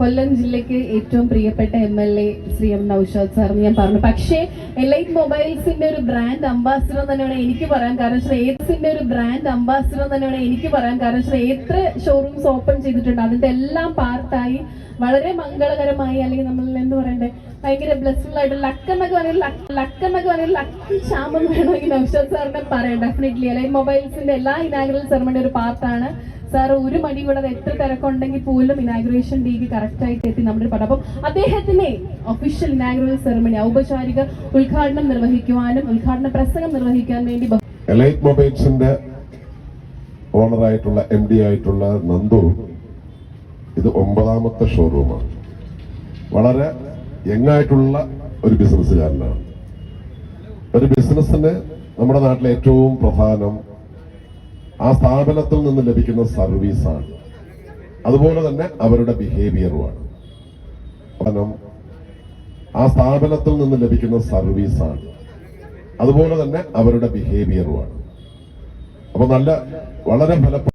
കൊല്ലം ജില്ലയ്ക്ക് ഏറ്റവും പ്രിയപ്പെട്ട M L A Shri M Noushad sir ഞാൻ പറഞ്ഞു. പക്ഷേ എലൈറ്റ് മൊബൈൽസിന്റെ ഒരു ബ്രാൻഡ് അംബാസിഡർ തന്നെയാണ് എനിക്ക് പറയാൻ കാരണം. ശ്രീ ഏസിന്റെ ഒരു ബ്രാൻഡ് അംബാസിഡർ തന്നെയാണ് എനിക്ക് പറയാൻ കാരണം. ശ്രീ എത്ര ഷോറൂംസ് ഓപ്പൺ ചെയ്തിട്ടുണ്ട്. അതിന്റെ എല്ലാം പാർട്ടായി വളരെ മംഗളകരമായി അല്ലെങ്കിൽ നമ്മൾ എന്ത് പറയണ്ടേ ഭയങ്കര ബ്ലെസ്ഫുൾ ആയിട്ട് ലക്ക് എന്നൊക്കെ പറഞ്ഞാൽ ലക്ക് എന്നൊക്കെ പറഞ്ഞാൽ ലക്കി ശാമം വേണമെങ്കിൽ നൌഷാദ് സാറിനെ പറയാം. ഡെഫിനറ്റ്ലി അല്ലെങ്കിൽ മൊബൈൽസിന്റെ എല്ലാ ഇനാഗ്രൽ സെറമണിയുടെ ഒരു പാർട്ടാണ് സാർ ഒരു മണി കൂടെ എത്ര തിരക്കുണ്ടെങ്കിൽ പോലും ഇനാഗ്രേഷൻ ഡേക്ക് കറക്റ്റ് ആയിട്ട് എത്തി നമ്മുടെ പടം. അപ്പം അദ്ദേഹത്തിനെ ഒഫീഷ്യൽ ഇനാഗ്രൽ സെറമണി ഔപചാരിക ഉദ്ഘാടനം നിർവഹിക്കുവാനും ഉദ്ഘാടന പ്രസംഗം നിർവഹിക്കാൻ വേണ്ടി എലൈറ്റ് മൊബൈൽസിന്റെ ഓണറായിട്ടുള്ള എം ഡി ആയിട്ടുള്ള നന്ദു ഇത് ഒമ്പതാമത്തെ ഷോറൂമാണ് വളരെ യങ്ങായിട്ടുള്ള ഒരു ബിസിനസ്സുകാരനാണ് ഒരു ബിസിനസ്സിന് നമ്മുടെ നാട്ടിലെ ഏറ്റവും പ്രധാനം ആ സ്ഥാപനത്തിൽ നിന്ന് ലഭിക്കുന്ന സർവീസാണ്. അതുപോലെ തന്നെ അവരുടെ ബിഹേവിയറുമാണ് ആ സ്ഥാപനത്തിൽ നിന്ന് ലഭിക്കുന്ന സർവീസാണ്. അതുപോലെ തന്നെ അവരുടെ ബിഹേവിയറുമാണ് അപ്പൊ നല്ല വളരെ ഫലപ്രദ